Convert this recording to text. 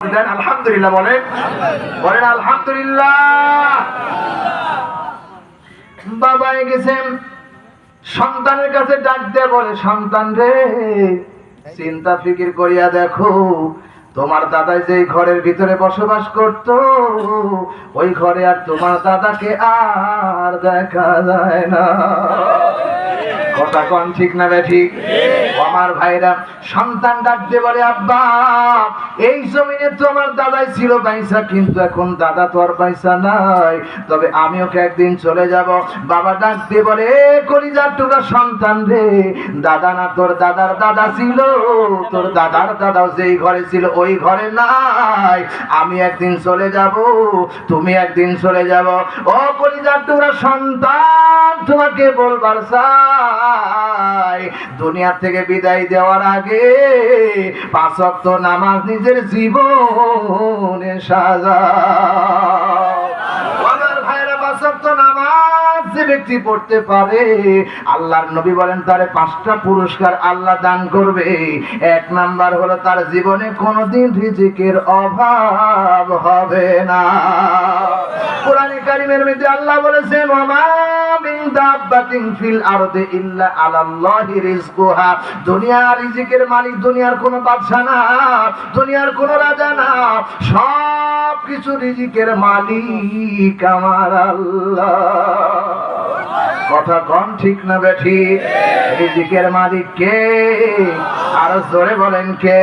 দেন, আলহামদুলিল্লাহ বলেন। বলেন, আলহামদুলিল্লাহ। বাবাই গেছেন, সন্তানের কাছে ডাক বলে, সন্তান রে, চিন্তা ফিকির করিয়া দেখো, তোমার দাদা যেই ঘরের ভিতরে বসবাস করত, ওই ঘরে আর তোমার দাদাকে আর দেখা যায় না। কথা কন ঠিক না বে ঠিক? আমার ভাইরা সন্তান ডাকতে বলে আব্বা এই জমিনে তো আমার দাদাই ছিল পয়সা কিন্তু এখন দাদা তো আর পয়সা নাই। তবে আমি ওকে একদিন চলে যাব। বাবা ডাকতে বলে "এ কলিজার টুকা সন্তান রে দাদা না তোর দাদার দাদা ছিল। তোর দাদার দাদাও যেই ঘরে ছিল ওই ঘরে নাই। আমি একদিন চলে যাব তুমি একদিন চলে যাব। ও কলিজার টুকরা সন্তান তোমাকে বলবার চাই, দুনিয়া থেকে বিদায় দেওয়ার আগে পাঁচ ওয়াক্ত নামাজ নিজের জীবনে সাজা আমার ব্যক্তি পড়তে পারে, আল্লাহর নবী বলেন, তারে পাঁচটা পুরস্কার আল্লাহ দান করবে। এক নাম্বার হলো, তার জীবনে কোনোদিন রিজিকের অভাব হবে না। কোরআনে কারিমের মধ্যে আল্লাহ বলেছেন ওমা মিন দাব্বাতিন ফিল দুনিয়ার রিজিকের মালিক, দুনিয়ার কোনো বাদশা না, দুনিয়ার কোনো রাজা না। সব কিছু রিজিকের মালিক আমার আল্লাহ। কথা কম ঠিক না বেঠি? রিজিকের মালিক কে? আর জোরে বলেন কে?